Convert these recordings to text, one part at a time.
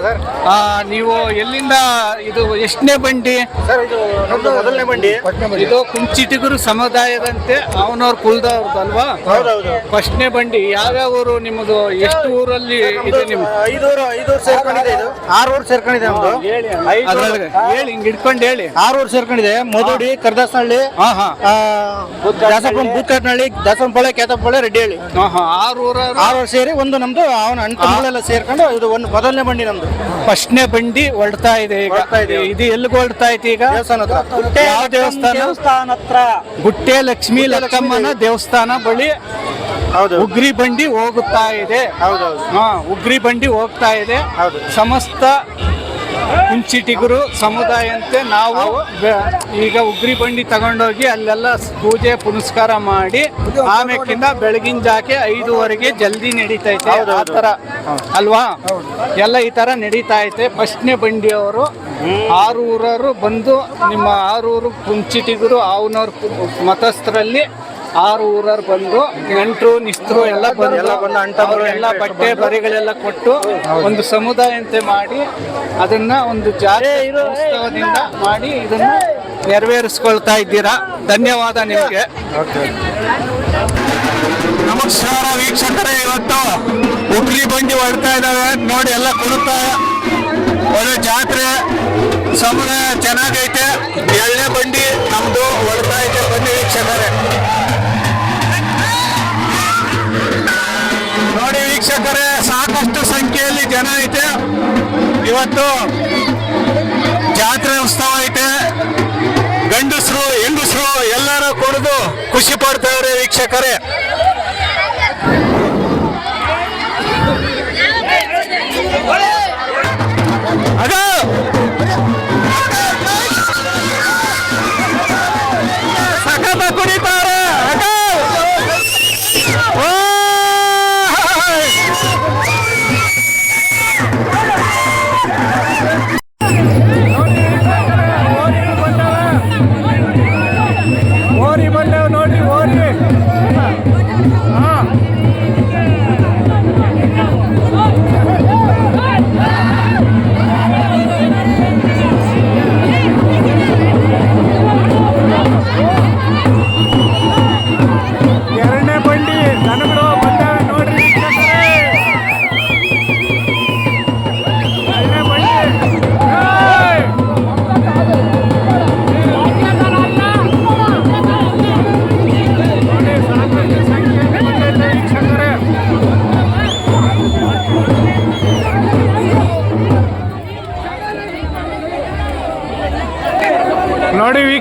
Sir. ಆ, ನೀವು ಎಲ್ಲಿಂದ ಇದು ಎಷ್ಟನೇ ಬಂಡಿ? ಸರ್ ಇದು ನಮ್ದು ಮೊದಲನೇ ಬಂಡಿ. ಇದು ಕುಂಚಿಟಿಗರು ಸಮುದಾಯದಂತೆ ಅವನವ್ರ ಕುಲದವ್ರದಲ್ವಾ ಹೌದೌದು. ಫಸ್ಟ್ನೇ ಬಂಡಿ. ಯಾವ್ಯಾವ ಊರು ನಿಮ್ಮದು? ಎಷ್ಟು ಊರಲ್ಲಿ ಇದೆ ನಿಮ್ ಐದು ಊರು ಸೇರ್ಕೊಂಡಿದೆ ಇದು. ಆರು ಊರು ಸೇರ್ಕೊಂಡಿದೆ ನಮ್ದು. ಅದ್ರೊಳಗೆ ಹೇಳಿ ಹಿಂಗ್ ಹಿಡ್ಕೊಂಡು ಹೇಳಿ. ಆರು ಊರು ಸೇರ್ಕೊಂಡಿದೆ ಮಧುಡಿ ಕರ್ದಾಸನಹಳ್ಳಿ ಹಾ ಹಾ. ಬೂತ್ಕಟ್ನಹಳ್ಳಿ ದಾಸಪ್ಪನಪಾಳೆ ಕೇತಪ್ಪಳೆ ರೆಡ್ಡಿಹಳ್ಳಿ. ಹಾ ಹಾ. ಆರು ಊರ ಆರು ಊರು ಸೇರಿ ಒಂದು ನಮ್ದು ಅವನ ಅಣ್ಣ ಸೇರ್ಕೊಂಡು ಇದು ಒಂದು ಮೊದಲನೇ ಬಂಡಿ ನಮ್ದು. ಫಸ್ಟ್ನೇ ಬಂಡಿ ಹೊರಡ್ತಾ ಇದೆ ಈಗ. ಇದು ಎಲ್ಲಿಗೆ ಹೊರಡ್ತಾ ಐತಿ ಈಗ? ಯಾವ ದೇವಸ್ಥಾನ? ಹತ್ರ? ಗುಟ್ಟೆ ಲಕ್ಷ್ಮೀ ಲಕ್ಕಮ್ಮನ ದೇವಸ್ಥಾನ ಬಳಿ ಹೌದು. ಉಗ್ರಿ ಬಂಡಿ ಹೋಗುತ್ತಾ ಇದೆ. ಹೌದೌದು ಹಾ ಉಗ್ರಿ ಬಂಡಿ ಹೋಗ್ತಾ ಇದೆ. ಹೌದು. ಸಮಸ್ತ ಕುಂಚಿಟಿಗರು ಸಮುದಾಯಂತೆ ನಾವು ಬೆ- ಈಗ ಉಗ್ರಿ ಬಂಡಿ ತಗೊಂಡೋಗಿ ಅಲ್ಲೆಲ್ಲ ಪೂಜೆ ಪುನಸ್ಕಾರ ಮಾಡಿ ಆಮೇಕಿಂದ ಬೆಳಗಿನ ಜಾಕೆ ಐದುವರೆಗೆ ಜಲ್ದಿ ನಡೀತೈತೆ. ಇದೆ ಆ. ಥರ ಅಲ್ವಾ? ಎಲ್ಲ ಈ ತರ ನಡೀತಾ ಐತೆ ಫಸ್ಟ್ನೇ ಬಂಡಿಯವರು ಆರೂರರು ಬಂದು ನಿಮ್ಮ ಆರೂರು ಕುಂಚಿಟಿಗರು ಅವನವ್ರ ಮತಸ್ಥರಲ್ಲಿ ಆರು ಊರವ್ರು ಬಂದು ನೆಂಟರು ನಿಸ್ತರು ಎಲ್ಲ ಬಂದು ಎಲ್ಲ ಬಂದು ಅಂಟವರು ಎಲ್ಲ ಬಟ್ಟೆ ಬರಿಗಳೆಲ್ಲ ಕೊಟ್ಟು ಒಂದು ಸಮುದಾಯಂತೆ ಮಾಡಿ ಅದನ್ನ ಒಂದು ಜಾತಿ ಉತ್ಸವದಿಂದ ಮಾಡಿ ಇದನ್ನ ನೆರವೇರಿಸ್ಕೊಳ್ತಾ ಇದ್ದೀರಾ? ಧನ್ಯವಾದ ನಿಮಗೆ. ನಮಸ್ಕಾರ ವೀಕ್ಷಕರೇ ಇವತ್ತು ಉಗ್ಲಿ ಬಂಡಿ ಹೊಡ್ತಾ ಇದ್ದಾವೆ ನೋಡಿ ಎಲ್ಲ ಕುರುತ್ತಾ ಒಳ್ಳೆ ಜಾತ್ರೆ. ಸಮುದಾಯ ಚೆನ್ನಾಗೈತೆ. ಎಳ್ಳೆ ಬಂಡಿ ನಮ್ದು ಹೊಡ್ತಾ ಇದೆ. ಬನ್ನಿ ವೀಕ್ಷಕರೇ. ಜನ ಐತೆ. ಇವತ್ತು ಜಾತ್ರೆ ಉತ್ಸವ ಐತೆ. ಗಂಡಸರು ಹೆಂಗಸರು ಎಲ್ಲರೂ ಕುಡಿದು ಖುಷಿ ಪಡ್ತಾವ್ರೆ ವೀಕ್ಷಕರೇ.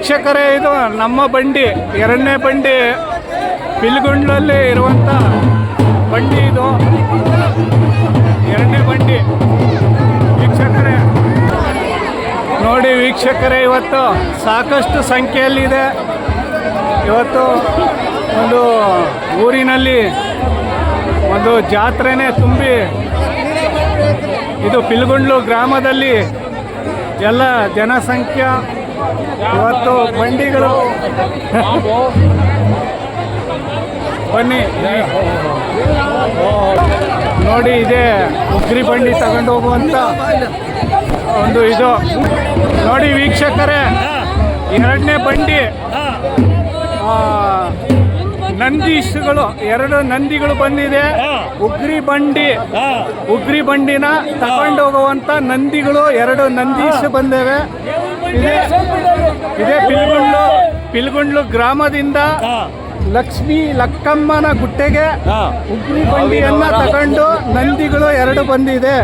ವೀಕ್ಷಕರೇ, ಇದು ನಮ್ಮ ಬಂಡಿ, ಎರಡನೇ ಬಂಡಿ, ಪಿಲ್ಗುಂಡ್ಲಲ್ಲಿ ಇರುವಂಥ ಬಂಡಿ ಇದು. ಎರಡನೇ ಬಂಡಿ. ವೀಕ್ಷಕರೇ, ನೋಡಿ ವೀಕ್ಷಕರೇ, ಇವತ್ತು ಸಾಕಷ್ಟು ಸಂಖ್ಯೆಯಲ್ಲಿದೆ. ಇವತ್ತು ಒಂದು ಊರಿನಲ್ಲಿ ಒಂದು ಜಾತ್ರೆನೇ ತುಂಬಿ, ಇದು ಪಿಲ್ಗುಂಡ್ಲು ಗ್ರಾಮದಲ್ಲಿ ಎಲ್ಲ ಜನಸಂಖ್ಯೆ ಇವತ್ತು ಬಂಡಿಗಳು. ಬನ್ನಿ. ನೋಡಿ, ಇದೆ ಉಗ್ರಿ ಬಂಡಿ ತಗೊಂಡು ಹೋಗುವಂತ ಒಂದು ಇದು. ನೋಡಿ, ವೀಕ್ಷಕರೇ, ಎರಡನೇ ಬಂಡಿ. ನಂದೀಶಗಳು ಎರಡು ನಂದಿಗಳು ಬಂದಿದೆ. ಉಗ್ರಿ ಬಂಡಿ, ಉಗ್ರಿ ಬಂಡಿನ ತಗೊಂಡು ಹೋಗುವಂತ ನಂದಿಗಳು ಎರಡು ನಂದೀಶ್ ಬಂದಿವೆ. ಇದೆ. ಇದೇ ಪಿಲ್ಗುಂಡ್ಲು. ಪಿಲ್ಗುಂಡ್ಲು ಗ್ರಾಮದಿಂದ ಲಕ್ಷ್ಮಿ ಲಕ್ಕಮ್ಮನ ಗುಟ್ಟೆಗೆ ಉಗ್ರಿ ಬಂಡಿಯನ್ನ ತಗೊಂಡು ನಂದಿಗಳು ಎರಡು ಬಂದಿದೆ.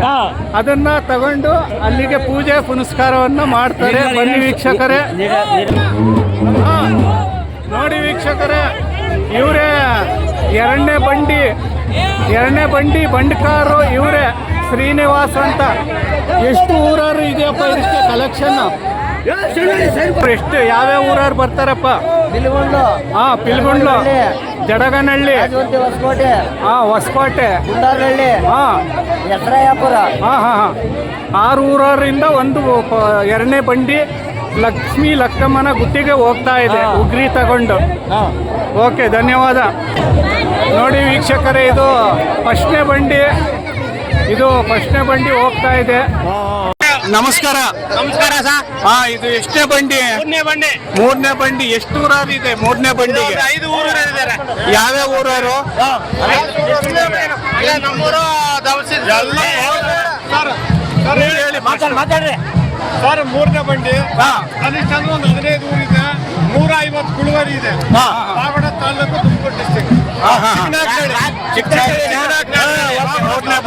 ಅದನ್ನ ತಗೊಂಡು ಅಲ್ಲಿಗೆ ಪೂಜೆ ಪುನಸ್ಕಾರವನ್ನ ಮಾಡ್ತಾರೆ. ಬನ್ನಿ ವೀಕ್ಷಕರೇ. ನೋಡಿ ವೀಕ್ಷಕರೇ ಇವರೇ ಎರಡನೇ ಬಂಡಿ. ಎರಡನೇ ಬಂಡಿ ಬಂಡ್ಕಾರು ಇವರೇ ಶ್ರೀನಿವಾಸ್ ಅಂತ. ಎಷ್ಟು ಊರಾರು ಇದೆಯಪ್ಪ ಇದಕ್ಕೆ ಕಲೆಕ್ಷನ್ ಎಷ್ಟು ಯಾವ್ಯಾವ ಊರವ್ರು ಬರ್ತಾರಪ್ಪ? ಆ ಹಾ ಪಿಲ್ಗುಂಡ್ಲು. ಜಡಗನಹಳ್ಳಿ. ಹೊಸಕೋಟೆ. ಹಾ ಹೊಸಕೋಟೆ. ಕುಂದಾರಹಳ್ಳಿ ಹಾ. ಹಾ ಹಾ ಹಾ. ಆರು ಊರರಿಂದ ಒಂದು ಎರಡನೇ ಬಂಡಿ ಲಕ್ಷ್ಮಿ ಲಕ್ಕಮ್ಮನ ಗುತ್ತಿಗೆ ಹೋಗ್ತಾ ಇದೆ ಉಗ್ರಿ ತಗೊಂಡು. ಓಕೆ ಧನ್ಯವಾದ. ನೋಡಿ ವೀಕ್ಷಕರೇ ಇದು ಫಸ್ಟ್ನೇ ಬಂಡಿ. ಇದು ಫಸ್ಟ್ನೇ ಬಂಡಿ ಹೋಗ್ತಾ ಇದೆ. ನಮಸ್ಕಾರ. ನಮಸ್ಕಾರ ಸರ್ ಹಾ ಇದು ಎಷ್ಟನೇ ಬಂಡಿ? ಮೂರನೇ ಬಂಡಿ. ಮೂರನೇ ಬಂಡಿ ಎಷ್ಟು ಊರಾದಿದೆ ಮೂರನೇ ಬಂಡಿಗೆ? ಐದು ಊರು ಇದ್ದಾರೆ ಯಾವ್ಯಾವ ಊರವರು ಇಲ್ಲ ನಮ್ಮೂರು ದವಸಿ ಹೇಳಿ ಮಾತಾಡ್ರಿ ಸರ್ ಮೂರನೇ ಬಂಡಿ. ಹಾ. ಕನಿಷ್ಠ ಅಂದ್ರೆ ಒಂದು ಹದಿನೈದು ಊರಿದೆ. ನೂರ ಐವತ್ತು ಕುಳುವರಿ ಇದೆ. ಪಾವಡ ತಾಲೂಕು ತುಮಕೂರು ಡಿಸ್ಟಿಕ್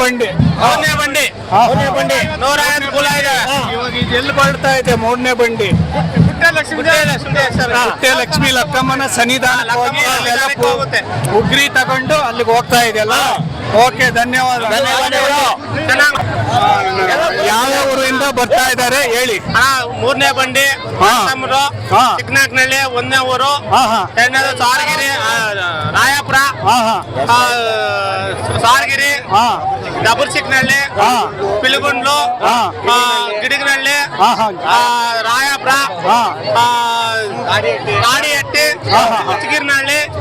ಬಂಡಿ. ಮೂರನೇ ಬಂಡಿ. ಮೂರನೇ ಬಂಡಿ. ನೂರ ಐದು ಕುಲ ಇದೆ. ಇವಾಗ ಇದು ಎಲ್ಲಿ ಬರ್ತಾ ಇದೆ ಮೂರನೇ ಬಂಡಿ? ಲಕ್ಷ್ಮೀ ಲಕ್ಕಮ್ಮನ ಸನ್ನಿಧಾನ. ಉಗ್ರಿ ತಗೊಂಡು ಅಲ್ಲಿಗೆ ಹೋಗ್ತಾ ಇದೆಯಲ್ಲ? ಓಕೆ ಧನ್ಯವಾದ. ಚೆನ್ನಾಗಿ ಯಾವ ಊರಿಂದ ಬರ್ತಾ ಇದ್ದಾರೆ ಹೇಳಿ. ಹಾ ಮೂರನೇ ಬಂಡಿ ಚಿಕ್ಕನಾಕ್ನಳ್ಳಿ ಒಂದನೇ ಊರು. ಎರಡನೇದು ಸಾರಗಿರಿ ಆ, ರಾಯಾಪುರ. ಆ, ಸಾರಗಿರಿ ಹಾ. ಡಬಲ್ ಚಿಕ್ನಳ್ಳಿ ಹಾ. ಪಿಲುಗುಂಡ್ಲು. ಆ, ಗಿಡಗನಹಳ್ಳಿ ಆ, ರಾಯಾಪುರ ಹಾ.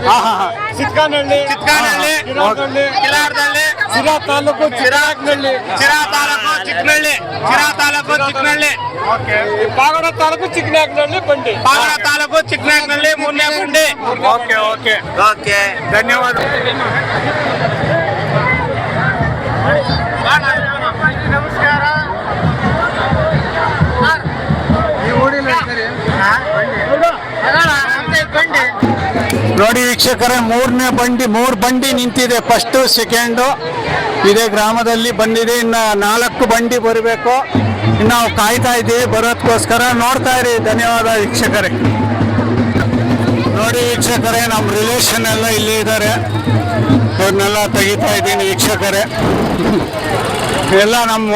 ಆ, ಚಿತ್ಕಾನಹಳ್ಳಿ ಹಾ, ಚಿಕ್ಕನಹಳ್ಳಿ ಚಿಕ್ಕನಹಳ್ಳಿ ಸಿರಾ ತಾಲೂಕು ಚಿರಾಗ್ನಹಳ್ಳಿ ಚಿರಾ ತಾಲೂಕು ಚಿಕ್ಕನಹಳ್ಳಿ ಚಿರಾ ತಾಲೂಕು ಚಿಕ್ಕನಹಳ್ಳಿ ಪಾಗಡ ತಾಲೂಕು ಚಿಕ್ಕನಾಗ್ನಹಳ್ಳಿ ಬಂಡಿ. ಪಾಗಡ ತಾಲೂಕು ಚಿಕ್ಕನಾಗ್ನಹಳ್ಳಿ ಮುನ್ನೆ ಬಂಡಿ. Okay okay. ಓಕೆ. ಧನ್ಯವಾದ. ನೋಡಿ ವೀಕ್ಷಕರೇ, ಮೂರನೇ ಬಂಡಿ, ಮೂರು ಬಂಡಿ ನಿಂತಿದೆ. ಫಸ್ಟ್ ಸೆಕೆಂಡು ಇದೇ ಗ್ರಾಮದಲ್ಲಿ ಬಂದಿದೆ. ಇನ್ನು ನಾಲ್ಕು ಬಂಡಿ ಬರಬೇಕು. ಇನ್ನು ನಾವು ಕಾಯ್ತಾ ಇದ್ದೀವಿ. ಬರೋದಕ್ಕೋಸ್ಕರ ನೋಡ್ತಾ ಇರಿ. ಧನ್ಯವಾದ ವೀಕ್ಷಕರೇ. ನೋಡಿ ವೀಕ್ಷಕರೇ, ನಮ್ಮ ರಿಲೇಷನ್ ಎಲ್ಲ ಇಲ್ಲಿ ಇದ್ದಾರೆ. ಅವ್ರನ್ನೆಲ್ಲ ತೆಗಿತಾ ಇದ್ದೀನಿ ವೀಕ್ಷಕರೇ. ಎಲ್ಲ ನಮ್ಮ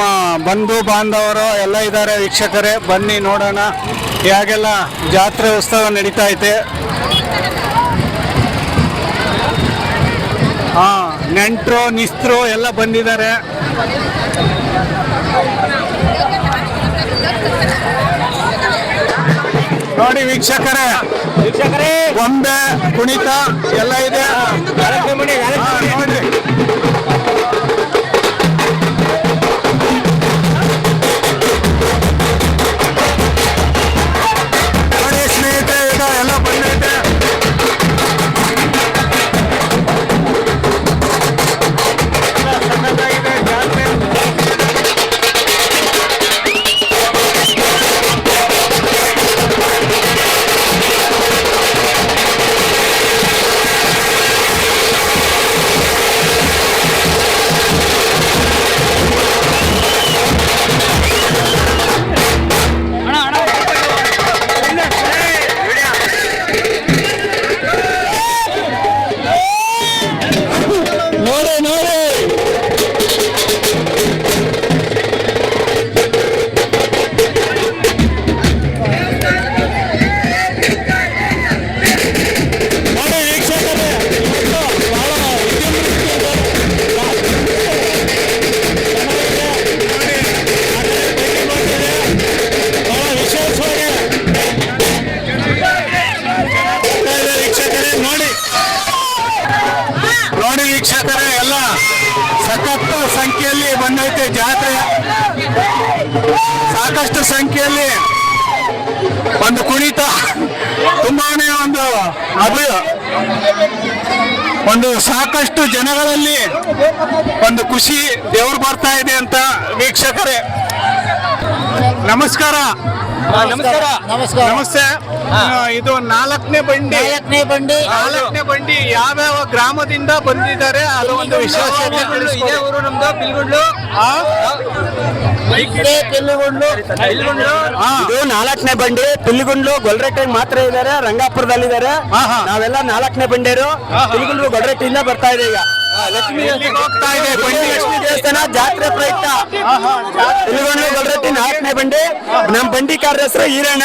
ಬಂಧು ಬಾಂಧವರು ಎಲ್ಲ ಇದ್ದಾರೆ ವೀಕ್ಷಕರೇ. ಬನ್ನಿ ನೋಡೋಣ. ಹೇಗೆಲ್ಲ ಜಾತ್ರೆ ಉತ್ಸವ ನಡೀತಾ ಐತೆ? ಹಾ ನೆಂಟರು ನಿಸ್ತರು ಎಲ್ಲ ಬಂದಿದ್ದಾರೆ. ನೋಡಿ ವೀಕ್ಷಕರೇ ವೀಕ್ಷಕರೇ. ಗೊಂಬೆ ಕುಣಿತ ಎಲ್ಲ ಇದೆ. ನೋಡಿ ಅಭಿ ಒಂದು ಸಾಕಷ್ಟು ಜನಗಳಲ್ಲಿ ಒಂದು ಖುಷಿ ದೇವರು ಬರ್ತಾ ಇದೆ ಅಂತ ವೀಕ್ಷಕರೇ. ನಮಸ್ಕಾರ. ನಮಸ್ಕಾರ. ನಮಸ್ಕಾರ. ನಮಸ್ತೆ. ಇದು ನಾಲ್ಕನೇ ಬಂಡಿ. ನಾಲ್ಕನೇ ಬಂಡಿ. ನಾಲ್ಕನೇ ಬಂಡಿ ಯಾವ್ಯಾವ ಗ್ರಾಮದಿಂದ ಬಂದಿದ್ದಾರೆ ಅದು ಒಂದು ವಿಶ್ವಾಸ. ಊರು ನಮ್ದು ಪಿಲ್ಗುಂಡ್ಲು? ಇದೇ ನಾಲ್ಕನೇ ಬಂಡಿ. ಪಿಲ್ಲಿಗುಂಡ್ಲು ಗೊಲ್ರೆಟ್ಟೆ ಮಾತ್ರ ಇದ್ದಾರೆ ರಂಗಾಪುರದಲ್ಲಿದ್ದಾರೆ. ನಾವೆಲ್ಲ ನಾಲ್ಕನೇ ಬಂಡಿಯರು ಪಿಲ್ಲಿಗುಂಡ್ಲು ಗೊಲ್ರೆಟ್ಟಿಂದ ಬರ್ತಾ ಇದೆ ಈಗ. ಲಕ್ಷ್ಮೀ ಹೋಗ್ತಾ ಇದೆ ಬಂಡಿ? ಲಕ್ಷ್ಮೀ ದೇವಸ್ಥಾನ ಜಾತ್ರೆ ಪ್ರಯುಕ್ತ. ಪಿಲ್ಲಿಗುಂಡ್ಲು ಗೊಲ್ರೆಟ್ಟಿ ನಾಲ್ಕನೇ ಬಂಡಿ. ನಮ್ ಬಂಡಿಕಾರ ಹೆಸರು ಈರಣ್ಣ.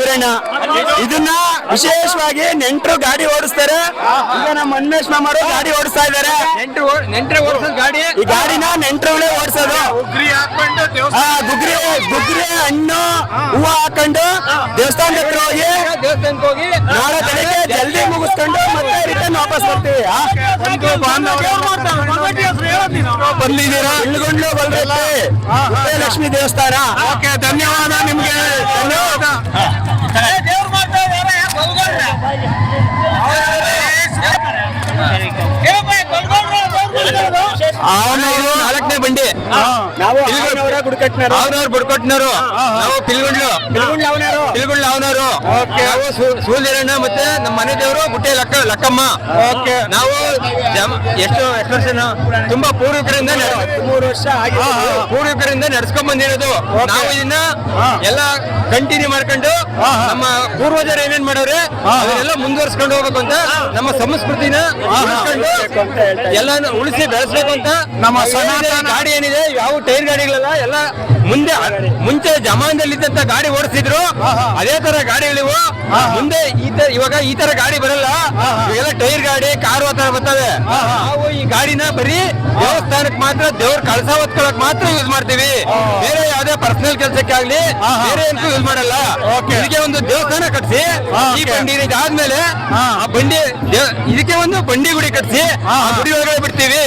ಈರಣ್ಣ. ಇದನ್ನ ವಿಶೇಷವಾಗಿ ನೆಂಟರು ಗಾಡಿ ಓಡಿಸ್ತಾರೆ. ಈಗ ನಮ್ಮ ಅನ್ವೇಷ್ ಮಾಮರು ಗಾಡಿ ಓಡಿಸ್ತಾ ಇದಾರೆ ನೆಂಟ್ರೆ ಓಡಿಸೋದು ಗಾಡಿ? ಈ ಗಾಡಿನ ನೆಂಟರುಗಳೇ ಓಡಿಸೋದು. ಗುಗ್ರಿ ಗುಗ್ರಿ ಹಣ್ಣು ಹೂವು ಹಾಕೊಂಡು ದೇವಸ್ಥಾನದ ಹತ್ರ ಹೋಗಿ ದೇವಸ್ಥಾನಕ್ಕೆ ಹೋಗಿ ನಾಳೆ ಬೆಳಿಗ್ಗೆ ಜಲ್ದಿ ಮುಗಿಸ್ಕೊಂಡು ಮತ್ತೆ ರಿಟರ್ನ್ ವಾಪಸ್? ಬಂದಿದ್ದೀರಾ ಇಳ್ಗೊಂಡ್ಲು ಬಲ್ರಟ್ಟಿ ಲಕ್ಷ್ಮಿ ದೇವಸ್ಥಾನ. ಓಕೆ ಧನ್ಯವಾದ ನಿಮ್ಗೆ. ಧನ್ಯವಾದ. ಅವನವರು ನಾಲ್ಕನೇ ಬಂಡಿ. ನಾವು ಅವನವ್ರು ಬುಡ್ಕೊಟ್ನವರು ನಾವು ಪಿಲ್ಗುಂಡ್ಲು. ಪಿಲ್ಗುಂಡ್ಲು ಅವನವರು. ನಾವು ಸೂ- ಮತ್ತೆ ನಮ್ಮ ಮನೆ ದೇವರು ಬುಟ್ಟೆ ಲಕ್ಕ ಲಕ್ಕಮ್ಮ. ನಾವು ಎಷ್ಟು ಎಷ್ಟು ವರ್ಷ ತುಂಬಾ ಪೂರ್ವಿಕರಿಂದ ಮೂರು ವರ್ಷ ಪೂರ್ವಿಕರಿಂದ ನಡ್ಸ್ಕೊಂಡ್ ಬಂದಿರೋದು ನಾವು ಇದನ್ನ ಎಲ್ಲ ಕಂಟಿನ್ಯೂ ಮಾಡ್ಕೊಂಡು ನಮ್ಮ ಪೂರ್ವಜರು ಏನೇನ್ ಮಾಡವ್ರೆ ಅದನ್ನೆಲ್ಲ ಮುಂದುವರ್ಸ್ಕೊಂಡು ಹೋಗ್ಬೇಕು ಅಂತ ನಮ್ಮ ಸಂಸ್ಕೃತಿನ ಎಲ್ಲಾನು ಉಳಿಸಿ ಬೆಳೆಸಬೇಕು ಅಂತ ನಮ್ಮ ಸನಾತನ ಗಾಡಿ ಏನಿದೆ ಯಾವ ಟೈರ್ ಗಾಡಿಗಳೆಲ್ಲ ಎಲ್ಲ ಮುಂದೆ ಮುಂಚೆ ಜಮಾನದಲ್ಲಿದ್ದಂತ ಗಾಡಿ ಓಡಿಸಿದ್ರು. ಅದೇ ತರ ಗಾಡಿಗಳಿವು ಮುಂದೆ ಈ ತರ ಇವಾಗ ಈ ತರ ಗಾಡಿ ಬರಲ್ಲ. ಇವೆಲ್ಲ ಟೈರ್ ಗಾಡಿ ಕಾರು ಆ ತರ ಬರ್ತವೆ. ನಾವು ಈ ಗಾಡಿನ ಬರೀ ದೇವಸ್ಥಾನಕ್ಕೆ ಮಾತ್ರ ದೇವ್ರ ಕಳಸ ಹೊತ್ಕೊಳಕ್ ಮಾತ್ರ ಯೂಸ್ ಮಾಡ್ತೀವಿ. ಬೇರೆ ಯಾವ್ದೇ ಪರ್ಸನಲ್ ಕೆಲಸಕ್ಕೆ ಆಗ್ಲಿ ಬೇರೆ ಏನಕ್ಕೂ ಯೂಸ್ ಮಾಡಲ್ಲ. ಇದಕ್ಕೆ ಒಂದು ದೇವಸ್ಥಾನ ಕಟ್ಸಿ ಈ ಬಂಡಿ ಇದಾದ್ಮೇಲೆ ಆ ಬಂಡಿ ದೇವ್- ಇದಕ್ಕೆ ಒಂದು ಬಂಡಿ ಗುಡಿ ಕಟ್ಸಿ ಆ ಗುಡಿ ಒಳಗಡೆ ಬಿಡ್ತೀವಿ.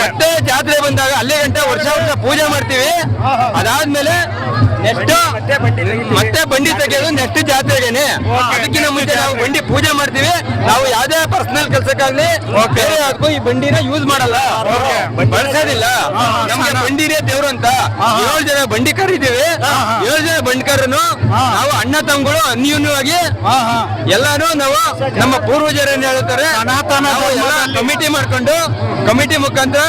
ಮತ್ತೆ ಜಾತ್ರೆ ಬಂದಾಗ ಅಲ್ಲೇ ಗಂಟೆ ವರ್ಷ ವರ್ಷ ಪೂಜೆ ಮಾಡ್ತೀವಿ. ಅದಾದ್ಮೇಲೆ ನೆಕ್ಸ್ಟ್ ಮತ್ತೆ ಬಂಡಿ ತೆಗೆಯೋದು ನೆಕ್ಸ್ಟ್ ಜಾತ್ರೆಗೇನೆ. ಅದಕ್ಕಿಂತ ಮುಂಚೆ ನಾವು ಬಂಡಿ ಪೂಜೆ ಮಾಡ್ತೀವಿ. ನಾವು ಯಾವ್ದೇ ಪರ್ಸನಲ್ ಕೆಲಸಕ್ಕಾಗ್ಲಿ ಬೇರೆ ಯಾವ್ದಕ್ಕೂ ಈ ಬಂಡಿನ ಯೂಸ್ ಮಾಡಲ್ಲ. ಬಳಸೋದಿಲ್ಲ. ನಮ್ಗೆ ಬಂಡಿನೇ ದೇವ್ರು ಅಂತ. ಏಳು ಜನ ಬಂಡಿ ಕರೀತೀವಿ. ಏಳು ಜನ ಬಂಡಿಕರನು ನಾವು ಅಣ್ಣ ತಮ್ಮಗಳು ಅನ್ಯೂನ್ಯವಾಗಿ ಎಲ್ಲಾನು ನಾವು ನಮ್ಮ ಪೂರ್ವಜರ ಏನ್ ಹೇಳ್ತಾರೆ? ನಾವು ಎಲ್ಲ ಕಮಿಟಿ ಮಾಡ್ಕೊಂಡು ಕಮಿಟಿ ಮುಖಾಂತರ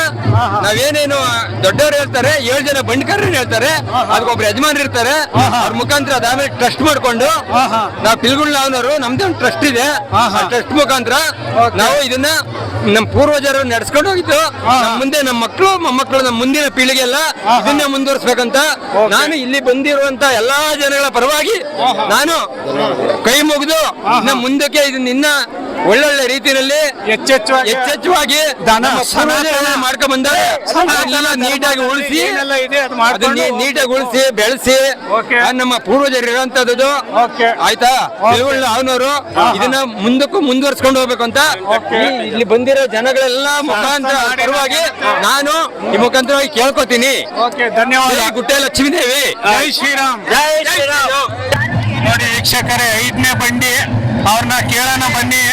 ನಾವೇನೇನು ದೊಡ್ಡವರು ಹೇಳ್ತಾರೆ ಏಳು ಜನ ಬಂಡ್ಕರ್ ಹೇಳ್ತಾರೆ. ಅದಕ್ಕೊಬ್ರು ಯಜಮಾನ್ ಇರ್ತಾರೆ. ಅವ್ರ ಮುಖಾಂತರ ಅದಾದ್ಮೇಲೆ ಟ್ರಸ್ಟ್ ಮಾಡ್ಕೊಂಡು ನಾವು ಪಿಲ್ಗುಳ್ನವರು ನಮ್ದೇ ಒಂದು ಟ್ರಸ್ಟ್ ಇದೆ. ಟ್ರಸ್ಟ್ ಮುಖಾಂತರ ನಾವು ಇದನ್ನ ನಮ್ಮ ಪೂರ್ವಜರು ನಡ್ಸ್ಕೊಂಡು ಹೋಗಿದ್ದು. ಮುಂದೆ ನಮ್ಮ ಮಕ್ಕಳು ಮೊಮ್ಮಕ್ಕಳು ನಮ್ಮ ಮುಂದಿನ ಪೀಳಿಗೆ ಎಲ್ಲ ಇದನ್ನ ಮುಂದುವರಿಸ್ಬೇಕಂತ ನಾನು ಇಲ್ಲಿ ಬಂದಿರುವಂತ ಎಲ್ಲಾ ಜನಗಳ ಪರವಾಗಿ ನಾನು ಕೈ ಮುಗಿದು ನಮ್ಮ ಮುಂದಕ್ಕೆ ಇದನ್ನ ಇನ್ನ ಒಳ್ಳೊಳ್ಳೆ ರೀತಿಯಲ್ಲಿ ಹೆಚ್ಚೆಚ್ಚುವಾಗಿ ಹೆಚ್ಚೆಚ್ಚುವಾಗಿ ದಾನ ಮಾಡ್ಕೊಂಡ್ ಬಂದರೆ ನೀಟಾಗಿ ಉಳಿಸಿ ನೀಟಾಗಿ ಉಳಿಸಿ ಬೆಳೆಸಿ ನಮ್ಮ ಪೂರ್ವಜರು ಇರುವಂತದ್ದು. ಆಯ್ತಾ? ಅವನವರು ಇದನ್ನ ಮುಂದಕ್ಕೂ ಮುಂದುವರ್ಸ್ಕೊಂಡು ಹೋಗ್ಬೇಕು ಅಂತ ಇಲ್ಲಿ ಬಂದಿರೋ ಜನಗಳೆಲ್ಲ ಮುಖಾಂತರ ಪರವಾಗಿ ನಾನು ಈ ಮುಖಾಂತರವಾಗಿ ಕೇಳ್ಕೊತೀನಿ. ಧನ್ಯವಾದ. ಗುಟ್ಟೆ ಲಕ್ಷ್ಮೀದೇವಿ ಜೈ ಶ್ರೀರಾಮ್. ಜೈ ಶ್ರೀರಾಮ್. ನೋಡಿ ವೀಕ್ಷಕರೇ ಐದನೇ ಬಂಡಿ. ಅವ್ರನ್ನ ಕೇಳೋಣ ಬನ್ನಿ.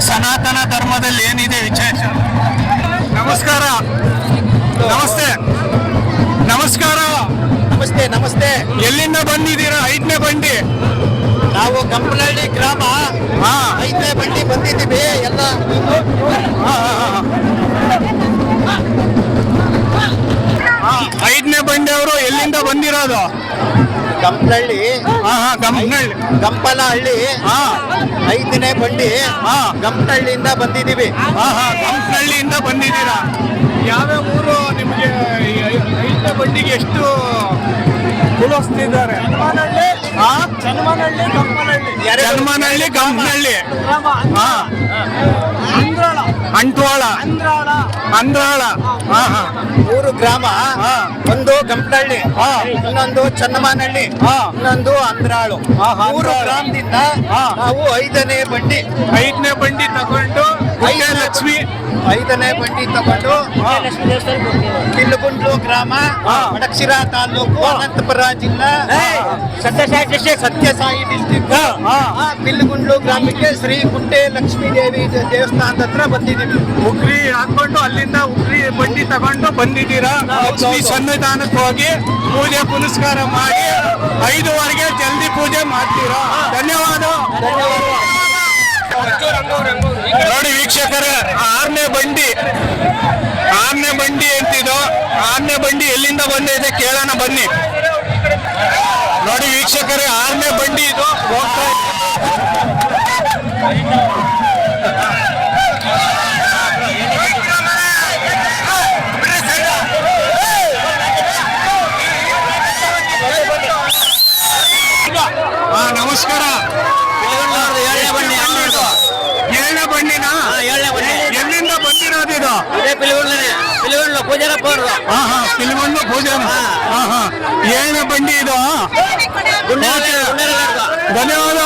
ಸನಾತನ ಧರ್ಮದಲ್ಲಿ ಏನಿದೆ ವಿಶೇಷ? ನಮಸ್ಕಾರ. ನಮಸ್ತೆ. ನಮಸ್ಕಾರ. ನಮಸ್ತೆ ನಮಸ್ತೆ. ಎಲ್ಲಿಂದ ಬಂದಿದ್ದೀರಾ? ಐದನೇ ಬಂಡಿ. ನಾವು ಕಂಪನಹಳ್ಳಿ ಗ್ರಾಮ. ಹಾ. ಐದನೇ ಬಂಡಿ ಬಂದಿದ್ದೀವಿ ಎಲ್ಲ. ಐದನೇ ಬಂಡೆ ಅವರು ಎಲ್ಲಿಂದ ಬಂದಿರೋದು? ಕಂಪನಹಳ್ಳಿ ಹಾ ಹಾ ಗಂಪನಹಳ್ಳಿ ಗಂಪಲಹಳ್ಳಿ ಹಾ. ಐದನೇ ಬಂಡಿ ಹಾ. ಗಂಪನಹಳ್ಳಿಯಿಂದ ಬಂದಿದ್ದೀವಿ. ಹಾ ಹಾ ಕಂಪ್ನಹಳ್ಳಿಯಿಂದ ಬಂದಿದ್ದೀರಾ? ಯಾವ್ಯಾವ ಊರು ನಿಮಗೆ ಐದನೇ ಬಂಡಿಗೆ ಎಷ್ಟು ಕುಲೋಸ್ತಿದ್ದಾರೆ ಜನ್ಮನಹಳ್ಳಿ ಗಂಪನಹಳ್ಳಿ. ಹಾ. ಅಂಟ್ವಾಳ. ಅಂದ್ರಾಳ. ಹಾ ಹಾ. ಮೂರು ಗ್ರಾಮ ಒಂದು ಗಂಪನಹಳ್ಳಿ ಇನ್ನೊಂದು ಚನ್ನಮಾನಹಳ್ಳಿ ಇನ್ನೊಂದು ಅಂದ್ರಾಳು. ಮೂರು ಗ್ರಾಮದಿಂದ ನಾವು ಐದನೇ ಬಂಡಿ. ಐದನೇ ಬಂಡಿ ತಗೊಂಡು ಐದನೇ ಬಂಡಿ ತಗೊಂಡು ಕಿಲ್ಲುಗುಂಡ್ಲು ಗ್ರಾಮ ಮಡಕ್ಷಿರಾ ತಾಲೂಕು ಅನಂತಪುರ ಜಿಲ್ಲಾ ಸತ್ಯಸಾಯಿ ಡಿಸ್ಟಿಕ್ ಪಿಲ್ಲುಗುಂಡ್ಲು ಗ್ರಾಮಕ್ಕೆ ಶ್ರೀ ಕುಂಟೆ ಲಕ್ಷ್ಮೀ ದೇವಿ ದೇವಸ್ಥಾನದ ಹತ್ರ ಬಂದಿದ್ದೀವಿ. ಉಗ್ರಿ ಹಾಕೊಂಡು ಅಲ್ಲಿಂದ ಉಗ್ರಿ ಬಂಡಿ ತಗೊಂಡು ಬಂದಿದ್ದೀರಾ? ಲಕ್ಷ್ಮಿ ಸನ್ನಿಧಾನಕ್ಕೆ ಹೋಗಿ ಪೂಜೆ ಪುನಸ್ಕಾರ ಮಾಡಿ ಐದುವರೆಗೆ ಜಲ್ದಿ ಪೂಜೆ ಮಾಡ್ತೀರಾ? ಧನ್ಯವಾದ. ನೋಡಿ ವೀಕ್ಷಕರೇ ಆರನೇ ಬಂಡಿ ಆರನೇ ಬಂಡಿ ಅಂತಿದ್ದು ಆರನೇ ಬಂಡಿ ಎಲ್ಲಿಂದ ಬಂದಿದೆ ಕೇಳೋಣ ಬನ್ನಿ. ನೋಡಿ ವೀಕ್ಷಕರೇ ಆರನೇ ಬಂಡಿ ಇದು. ಹೋಗ್ತಾ ಪೂಜೆಗೆ ಹೋದ್ರು ಹಾ ಹಾ ಪಿಲಿಮಣ್ಣು ಪೂಜೆ ಹಾ. ಹಾ ಏನ ಬಂಡಿ ಇದು? ಧನ್ಯವಾದ.